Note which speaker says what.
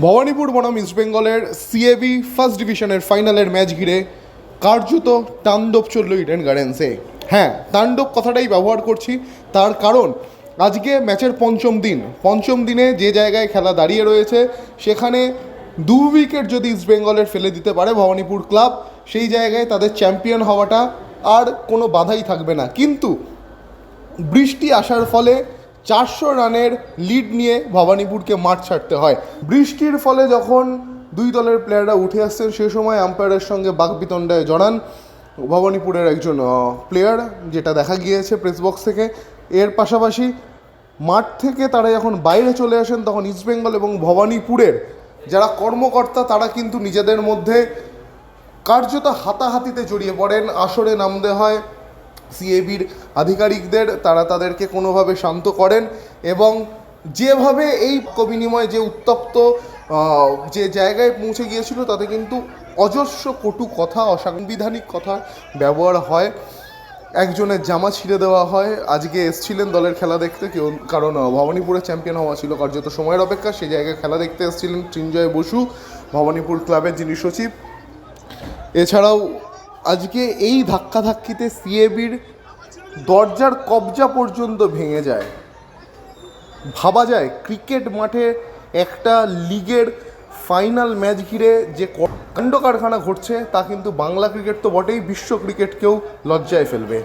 Speaker 1: ভবানীপুর বনাম ইস্টবেঙ্গলের CAB first ডিভিশনের ফাইনালের ম্যাচ ঘিরে কার্যত তাণ্ডব চলল ইডেন গার্ডেন্সে। হ্যাঁ তাণ্ডব কথাটাই ব্যবহার করছি, তার কারণ আজকে ম্যাচের পঞ্চম দিন। পঞ্চম দিনে যে জায়গায় খেলা দাঁড়িয়ে রয়েছে, সেখানে দু উইকেট যদি ইস্টবেঙ্গলের ফেলে দিতে পারে ভবানীপুর ক্লাব সেই জায়গায় তাদের চ্যাম্পিয়ন হওয়াটা আর কোনো বাধাই থাকবে না। কিন্তু বৃষ্টি আসার ফলে চারশো রানের লিড নিয়ে ভবানীপুরকে মাঠ ছাড়তে হয়। বৃষ্টির ফলে যখন দুই দলের প্লেয়াররা উঠে আসছেন, সে সময় আম্পায়ারের সঙ্গে বাকবিতণ্ডায় জড়ান ভবানীপুরের একজন প্লেয়ার যেটা দেখা গিয়েছে প্রেস বক্স থেকে। এর পাশাপাশি মাঠ থেকে তারা যখন বাইরে চলে আসেন, তখন ইস্টবেঙ্গল এবং ভবানীপুরের যারা কর্মকর্তা, তারা কিন্তু নিজেদের মধ্যে কার্যত হাতাহাতিতে জড়িয়ে পড়েন। আসরে নামতে হয় সিএবির আধিকারিকদের তারা তাদেরকে কোনোভাবে শান্ত করেন এবং যেভাবে এই বিনিময়ে যে উত্তপ্ত যে জায়গায় পৌঁছে গিয়েছিল তাতে কিন্তু অজস্র কটু কথা অসাংবিধানিক কথা ব্যবহার হয়। একজনের জামা ছিঁড়ে দেওয়া হয়। আজকে এসছিলেন দলের খেলা দেখতে কেউ কারণ আহ, ভবানীপুরের চ্যাম্পিয়ন হওয়া ছিল কার্যত সময়ের অপেক্ষা। সেই জায়গায় খেলা দেখতে এসেছিলেন চিঞ্জয় বসু ভবানীপুর ক্লাবের যিনি সচিব। এছাড়াও আজকে এই ধাক্কাধাক্কিতে সিএবির দরজার কবজা পর্যন্ত ভেঙে যায়। ভাবা যায়, ক্রিকেট মাঠে একটা লিগের ফাইনাল ম্যাচ ঘিরে যে কাণ্ড কারখানা ঘটছে, তা কিন্তু বাংলা ক্রিকেট তো বটেই, বিশ্ব ক্রিকেটকেও লজ্জায় ফেলবে।